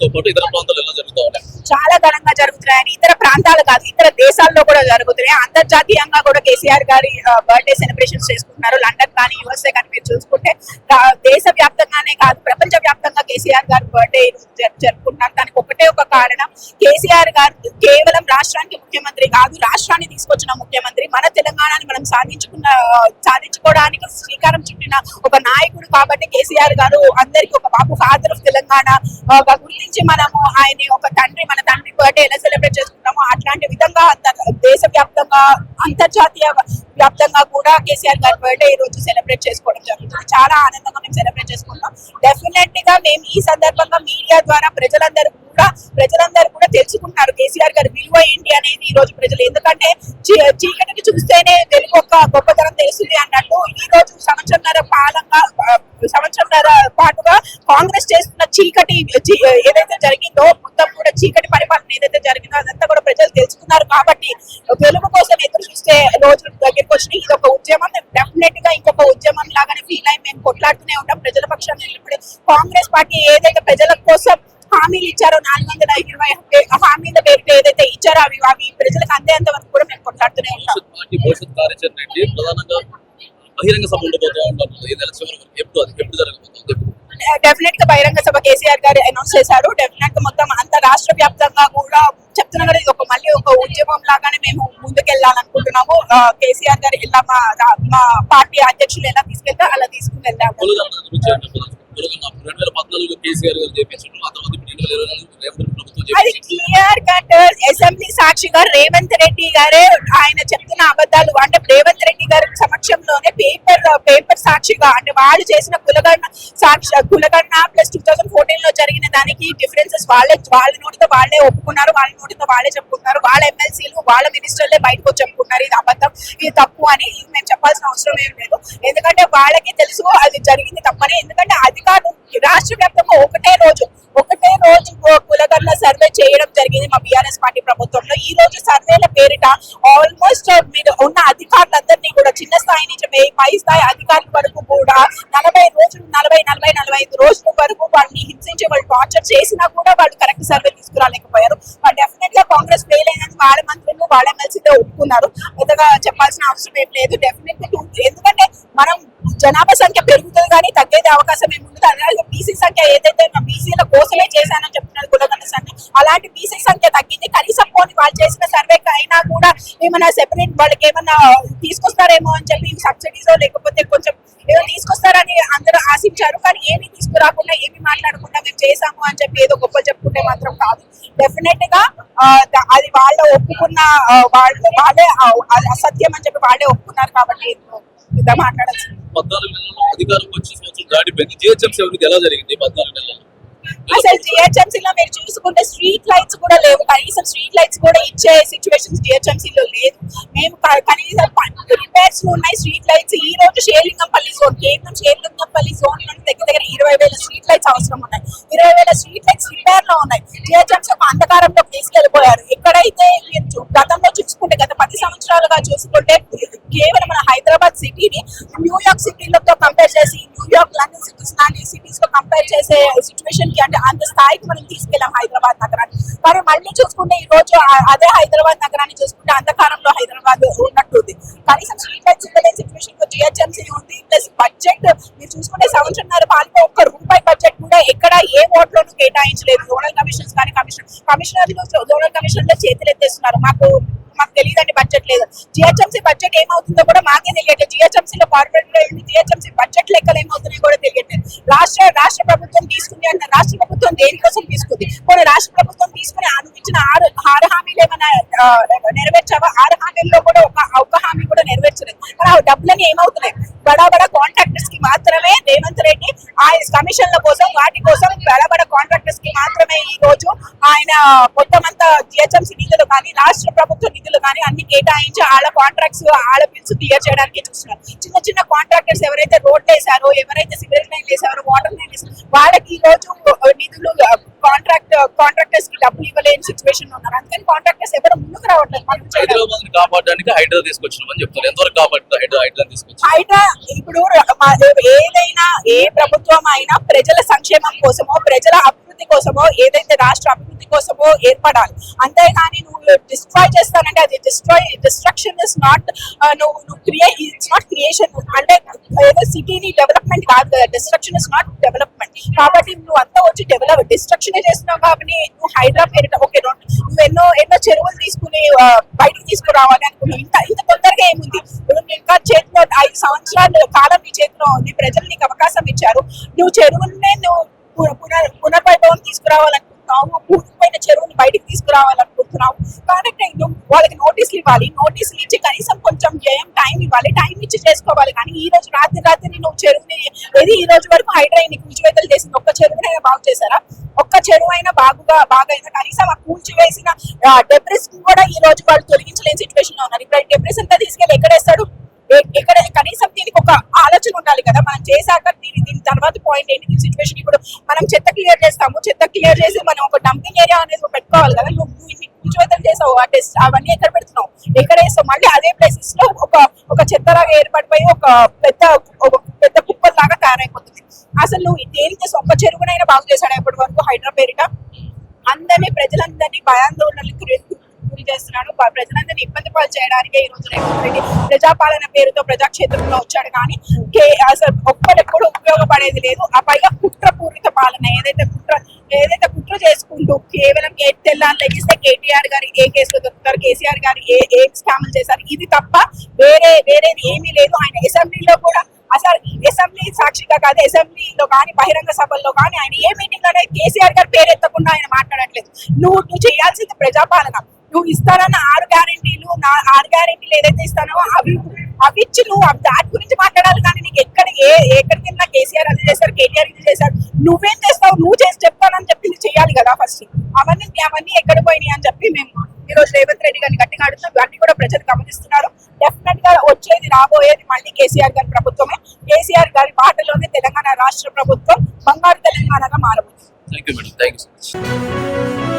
తో పాటు ఇతర ప్రాంతాలలో జరుగుతూ ఉన్నాయి? చాలా ఘనంగా జరుగుతున్నాయని ఇతర ప్రాంతాలు కాదు ఇతర దేశాల్లో కూడా జరుగుతున్నాయి. అంతర్జాతీయంగా కూడా కేసీఆర్ గారి బర్త్డే సెలబ్రేషన్స్ చేసుకుంటున్నారు. లండన్ కానీ యుఎస్ఏ కానీ మీరు చూసుకుంటే దేశ వ్యాప్తంగానే కాదు ప్రపంచ వ్యాప్తంగా కేసీఆర్ గారి బర్త్డే జరుపుకుంటున్నారు. దానికి ఒక కారణం కేసీఆర్ గారు కేవలం రాష్ట్రానికి ముఖ్యమంత్రి కాదు రాష్ట్రాన్ని తీసుకొచ్చిన ముఖ్యమంత్రి. మన తెలంగాణని మనం సాధించుకున్న సాధించుకోవడానికి శ్రీకారం చుట్టిన ఒక నాయకుడు కాబట్టి కేసీఆర్ గారు అందరికి ఒక బాబు ఫాదర్ ఆఫ్ తెలంగాణ. గురించి మనము ఆయన ఒక తండ్రి మన తండ్రి బర్త్డే ఎలా సెలబ్రేట్ చేసుకుంటామో అట్లాంటి విధంగా అంత- దేశ వ్యాప్తంగా అంతర్జాతీయ వ్యాప్తంగా కూడా కేసీఆర్ గారి బర్త్డే ఈ రోజు సెలబ్రేట్ చేసుకోవడం జరుగుతుంది. చాలా ఆనందంగా మేము సెలబ్రేట్ చేసుకుంటాం. డెఫినెట్గా మేము ఈ సందర్భంగా మీడియా ద్వారా ప్రజలందరూ కూడా ప్రజలందరూ కూడా తెలుసుకుంటున్నారు కేసీఆర్ గారి విలువ ఏంటి అనేది ఈ రోజు ప్రజలు ఎందుకంటే చీ- చీకటిని చూస్తేనే తెలుగు ఒక గొప్పతనం తెలుస్తుంది అన్నట్టు ఈ రోజు సంవత్సరంన్నర పాలంగా సంవత్సరంన్నర పాటుగా కాంగ్రెస్ చేస్తున్న చీకటి ఏదైతే జరిగిందో మొత్తం కూడా చీకటి పరిపాలన ఏదైతే జరిగిందో అదంతా కూడా ప్రజలు తెలుసుకున్నారు కాబట్టి తెలుగు కోసం ఎదురు చూస్తే రోజులు దగ్గరికి వచ్చి ఇది ఒక ఉద్యమం. డెఫినెట్గా ఇంకొక ఉద్యమం లాగానే ఫీల్ అయి మేము కొట్లాడుతూనే ఉంటాం ప్రజల పక్షాన్ని నిలబడి కాంగ్రెస్ పార్టీ ఏదైతే ప్రజల కోసం హామీలు ఇచ్చారో నాలుగు వందల ఇరవై హామీల పేరుతో ఏదైతే ఇచ్చారో అవి అవి ప్రజలకు అందేంత వరకు కూడా మేము కొట్లాడుతూనే ఉంటాం భవిష్యత్ కార్యాచరణ ఏంటి? ప్రధానంగా బహిరంగ సభ ఉండబోతూ ఉంటారు. ఈ నెల చివరి వరకు ఎప్పుడు అది ఎప్పుడు జరగబోతుంది? ఎప్పుడు డెఫినెట్గా బహిరంగ సభ కేసీఆర్ గారు అనౌన్స్ చేశారు. డెఫినెట్గా మొత్తం అంత రాష్ట్ర వ్యాప్తంగా కూడా చెప్తున్నా కూడా ఇది ఒక మళ్ళీ ఒక ఉద్యమం లాగానే మేము ముందుకెళ్ళాలనుకుంటున్నాము. కేసీఆర్ గారు ఇలా మా పార్టీ అధ్యక్షులు ఎలా తీసుకెళ్తే అలా తీసుకుని? కొలగన్న రెండు వేల పద్నాలుగులో కేసీఆర్ గారు చేపించారు ఆ తర్వాత అది క్లియర్ కట్ అసెంబ్లీ సాక్షిగా రేవంత్ రెడ్డి గారే ఆయన చెప్తున్న అబద్ధాలు. అంటే రేవంత్ రెడ్డి గారి లోనే పేపర్ పేపర్ సాక్షిగా అంటే వాళ్ళు చేసిన కులగణ సాక్షి కులగణ ప్లస్ టూ థౌసండ్ ఫోర్టీన్లో జరిగిన దానికి డిఫరెన్సెస్ వాళ్ళే వాళ్ళ నోటితో వాళ్ళే ఒప్పుకున్నారు వాళ్ళ నోటితో వాళ్ళే చెప్పుకున్నారు వాళ్ళ ఎమ్మెల్సీలు వాళ్ళ మినిస్టర్లే బయటకు వచ్చి చెప్పుకున్నారు. ఇది అబద్ధం ఇది తప్పు అని మేము చెప్పాల్సిన అవసరం ఏం లేదు. ఎందుకంటే వాళ్ళకి తెలుసు అది జరిగింది తప్పని. ఎందుకంటే అధికారులు రాష్ట్ర వ్యాప్తంగా ఒకటే రోజు ఒకటే రోజు కులగన్న సర్వే చేయడం జరిగింది మా బీఆర్ఎస్ పార్టీ ప్రభుత్వంలో. ఈ రోజు సర్వేల పేరిట ఆల్మోస్ట్ uh, మీరు ఉన్న అధికారులందరినీ కూడా చిన్న స్థాయి నుంచి పై- స్థాయి అధికారుల వరకు కూడా నలభై రోజులు నలభై నలభై నలభై ఐదు రోజుల వరకు వాళ్ళని హింసించి వాళ్ళు టార్చర్ చేసినా కూడా వాళ్ళు కరెక్ట్ సర్వే తీసుకురాలేకపోయారు. వాళ్ళు డెఫినెట్గా కాంగ్రెస్ ఫెయిల్ అయినది వాళ్ళ మంత్రులు వాళ్ళ ఎమ్మెల్సీతో ఒప్పుకున్నారు. పెద్దగా చెప్పాల్సిన అవసరం ఏం లేదు. డెఫినెట్గా ఎందుకంటే మనం జనాభా సంఖ్య పెరుగుతుంది కానీ తగ్గేది అవకాశం ఏమి ఉండదు. అలాగే బీసీ సంఖ్య ఏదైతే బీసీల కోసమే చేశానని చెప్తున్నారు కులగన్న సంఖ్య. అలాంటి బీసీ సంఖ్య తగ్గింది. కనీసం పోనీ వాళ్ళు చేసిన సర్వేకి అయినా కూడా ఏమైనా సెపరేట్ వాళ్ళకి ఏమైనా తీసుకొస్తారేమో అని చెప్పి సబ్సిడీస్ లేకపోతే కొంచెం ఏదో తీసుకొస్తారని అందరూ ఆశించారు. కానీ ఏమీ తీసుకురాకుండా ఏమీ మాట్లాడకుండా మేము చేసాము అని చెప్పి ఏదో గొప్ప చెప్పుకుంటే మాత్రం కాదు. డెఫినెట్గా అది వాళ్ళ ఒప్పుకున్న వాళ్ళ అసత్యం అని చెప్పి వాళ్ళే ఒప్పుకున్నారు కాబట్టి మాట్లాడచ్చు. అసలు జిహెచ్ఎంసీ లో మీరు చూసుకుంటే స్ట్రీట్ లైట్స్ కూడా లేవు. కనీసం స్ట్రీట్ లైట్స్ కూడా ఇచ్చే సిచ్యువేషన్స్ జిహెచ్ఎంసీ లో లేదు. మేము కనీసం రిపేర్స్ ఉన్నాయి స్ట్రీట్ లైట్స్. ఈ రోజు షేర్లింగంపల్లి జోన్ కేంద్రం షేర్లింగంపల్లి జోన్ నుండి దగ్గర దగ్గర ఇరవై వేల స్ట్రీట్ లైట్స్ అవసరం ఉన్నాయి. ఇరవై వేల అంధకారంలో తీసుకెళ్ళిపోయారు ఎక్కడైతే గతంలో చూసుకుంటే గత పది సంవత్సరాలుగా చూసుకుంటే కేవలం మన హైదరాబాద్ సిటీని న్యూయార్క్ సిటీలతో కంపేర్ చేసి న్యూయార్క్ లండన్ సిటీస్ లాంటి సిటీస్లో కంపేర్ చేసే సిచ్యువేషన్కి అంటే అంత స్థాయికి మనం తీసుకెళ్ళాం హైదరాబాద్ నగరాన్ని మరి మళ్ళీ చూసుకుంటే ఈ రోజు అదే హైదరాబాద్ నగరాన్ని చూసుకుంటే అంధకారంలో హైదరాబాద్ ఉన్నట్టుంది కనీసం స్ట్రీట్ లైట్స్ ఉండలేని సిచ్యువేషన్లో జిహెచ్ఎంసీ ఉంది ప్లస్ బడ్జెట్ మీరు చూసుకుంటే సంవత్సరంన్నర పాలన ఒక్క రూపాయి బడ్జెట్ కూడా ఎక్కడ ఏ ఓట్లోనూ కేటాయించలేదు. జోనల్ కమిషన్స్ కానీ కమిషన్ కమిషనర్లు జోనల్ కమిషన్లో చేతులు ఎత్తేస్తున్నారు మాకు మాకు తెలియదండి బడ్జెట్ లేదు. జిహెచ్ఎంసీ బడ్జెట్ ఏమవుతుందో కూడా మాకే తెలియట్లేదు. జిహెచ్ఎంసీ లో కార్పొరేట్ జిహెచ్ఎంసీ బడ్జెట్ లెక్కలు ఏమవుతున్నాయో కూడా తెలియట్లేదు. రాష్ట్ర రాష్ట్ర ప్రభుత్వం తీసుకుంది అంటే రాష్ట్ర ప్రభుత్వం దేనికోసం తీసుకుంది? కొన్ని రాష్ట్ర ప్రభుత్వం తీసుకుని అనుమతించిన ఆరు ఆరు హామీలు ఏమైనా నెరవేర్చావా? ఆరు హామీల్లో కూడా ఒక కూడా నెరవేర్చలేదు. ఆ డబ్బులన్నీ ఏమవుతున్నాయి? బడా బడా కాంట్రాక్టర్స్కి మాత్రమే రేవంత్ రెడ్డి ఆ కమిషన్ల కోసం వాటి కోసం బడా బడా కాంట్రాక్టర్స్కి మాత్రమే ఈ రోజు ఆయన మొత్తం అంతా జిహెచ్ఎంసీ నిధులు కానీ రాష్ట్ర ప్రభుత్వ నిధులు కానీ అన్ని కేటాయించి వాళ్ళ కాంట్రాక్ట్స్ వాళ్ళ బిల్స్ క్లియర్ చేయడానికి చూస్తున్నారు. చిన్న చిన్న కాంట్రాక్టర్స్ ఎవరైతే రోడ్లు వేసారో ఎవరైతే సివిల్ లైన్ వేసారో వాటర్ లైన్ వేసారో వాళ్ళకి ఈ రోజు నిధులు కాంట్రాక్ట్ కాంట్రాక్టర్స్కి డబ్బులు ఇవ్వలేని సిచ్యువేషన్ ఉన్నారు. అందుకని కాంట్రాక్టర్స్ ఎవరు ముందుకు రావట్లేదు. హైదరాబాద్ కాపాడడానికి హైడ్రా తీసుకొచ్చినామని చెప్తారు ఎంతవరకు కాపాడుతుంది హైడ్రా హైడ్రా తీసుకొచ్చి హైడ్రా ఇప్పుడు ఏదైనా ఏ ప్రభుత్వం అయినా ప్రజల సంక్షేమం కోసమో ప్రజల అభివృద్ధి అభివృద్ధి కోసమో ఏదైతే రాష్ట్ర అభివృద్ధి కోసమో ఏర్పడాలి. అంతేగాని నువ్వు డిస్ట్రాయ్ చేస్తానంటే అది డిస్ట్రాయ్ డిస్ట్రక్షన్ ఇస్ నాట్ నువ్వు నువ్వు క్రియేట్ ఇట్స్ నాట్ క్రియేషన్ అంటే ఏదో సిటీని డెవలప్మెంట్ కాదు కదా డిస్ట్రక్షన్ ఇస్ నాట్ డెవలప్మెంట్ కాబట్టి నువ్వు అంతా వచ్చి డెవలప్ డిస్ట్రక్షన్ చేస్తున్నావు కాబట్టి నువ్వు హైడ్రా పేరిట ఓకే నువ్వు ఎన్నో ఎన్నో చెరువులు తీసుకుని బయటకు తీసుకురావాలి అనుకున్నావు. ఇంత ఇంత తొందరగా ఏముంది? నువ్వు ఇంకా చేతిలో ఐదు సంవత్సరాలు కాలం నీ చేతిలో ఉంది. ప్రజలు నీకు అవకాశం ఇచ్చారు. నువ్వు చెరువులనే నువ్వు పునర్వైభవం తీసుకురావాలనుకుంటున్నావు. పూర్తిపోయిన చెరువుని బయటికి తీసుకురావాలనుకుంటున్నావు. కాబట్టి నువ్వు వాళ్ళకి నోటీసులు ఇవ్వాలి. నోటీసులు ఇచ్చి కనీసం కొంచెం వ్యయం టైం ఇవ్వాలి. టైం ఇచ్చి చేసుకోవాలి కానీ ఈ రోజు రాత్రి రాత్రి నువ్వు చెరువుని ఏది ఈ రోజు వరకు హైడ్రా ని కూల్చివేతలు చేసింది? ఒక్క చెరువునైనా బాగు చేశారా? ఒక్క చెరువు అయినా బాగుగా బాగైనా కనీసం ఆ కూల్చివేసిన డెబ్రిస్ కూడా ఈ రోజు వాళ్ళు తొలగించలేని సిచ్యువేషన్లో ఉన్నారు. ఇప్పుడు డెబ్రిస్ అంతా తీసుకెళ్ళి ఎక్కడేస్తాడు ఇక్కడ కనీసం దీనికి ఒక ఆలోచన ఉండాలి కదా. మనం చేశాక దీని దీని తర్వాత పాయింట్ ఏంటి? సిచ్యువేషన్ ఇప్పుడు మనం చెత్త క్లియర్ చేస్తాము. చెత్త క్లియర్ చేసి మనం ఒక డంపింగ్ ఏరియా అనేది పెట్టుకోవాలి కదా. నువ్వు నువ్వు ఇన్ని చేసావు. ఆ టెస్ట్ అవన్నీ ఎక్కడ పెడుతున్నావు? ఎక్కడ వేస్తావు? మళ్ళీ అదే ప్లేసెస్లో ఒక ఒక చెత్తలాగా ఏర్పడిపోయి ఒక పెద్ద ఒక పెద్ద కుప్పల్ లాగా తయారైపోతుంది. అసలు నువ్వు దేనికి ఒక్క చెరువునైనా బాగు చేశాడు ఎప్పటి వరకు హైదరాబాద్ అందరినీ ప్రజలందరినీ భయాందోళనలకు గురి చేస్తున్నాడు. ప్రజలందరినీ ఇబ్బంది పాలు చేయడానికి ఈ రోజు రేవంత్ రెడ్డి ప్రజాపాలన పేరుతో ప్రజాక్షేత్రంలో వచ్చాడు. కానీ అసలు ఒక్కడెప్పుడు ఉపయోగపడేది లేదు. ఆ పైగా కుట్రపూరిత పాలన ఏదైతే కుట్ర ఏదైతే కుట్ర చేసుకుంటూ కేవలం ఏ తెల్లారు లెగిస్తే కేటీఆర్ గారు ఏ కేసులో దొరుకుతారు కేసీఆర్ గారు ఏ ఏ స్కామ్లు చేశారు ఇది తప్ప వేరే వేరేది ఏమీ లేదు. ఆయన అసెంబ్లీలో కూడా అసలు అసెంబ్లీ సాక్షిగా కాదు అసెంబ్లీలో కానీ బహిరంగ సభల్లో కానీ ఆయన ఏ మీటింగ్ అనేది కేసీఆర్ గారు పేరెత్తకుండా ఆయన మాట్లాడట్లేదు. నువ్వు నువ్వు చేయాల్సింది ప్రజాపాలన. నువ్వు ఇస్తానన్న ఆరు గ్యారెంటీలు నా ఆరు గ్యారంటీలు ఏదైతే ఇస్తానో అవి అవి ఇచ్చి నువ్వు దాని గురించి మాట్లాడాలి కానీ నీకు ఎక్కడ ఏ ఎక్కడికి వెళ్ళినా కేసీఆర్ అది చేశారు కేటీఆర్ ఇది చేశారు. నువ్వేం చేస్తావు? నువ్వు చేసి చెప్తానని చెప్పి నువ్వు చేయాలి కదా ఫస్ట్ అవన్నీ అవన్నీ ఎక్కడ పోయినాయి అని చెప్పి మేము ఈ రోజు రేవంత్ రెడ్డి గారిని గట్టిగా అడుగుతున్నాం. ఇవన్నీ కూడా ప్రజలు గమనిస్తున్నారు. డెఫినెట్గా వచ్చేది రాబోయేది మళ్ళీ కేసీఆర్ గారి ప్రభుత్వమే. కేసీఆర్ గారి బాటలోనే తెలంగాణ రాష్ట్ర ప్రభుత్వం బంగారు తెలంగాణగా మారబోతుంది. Thank you madam thank you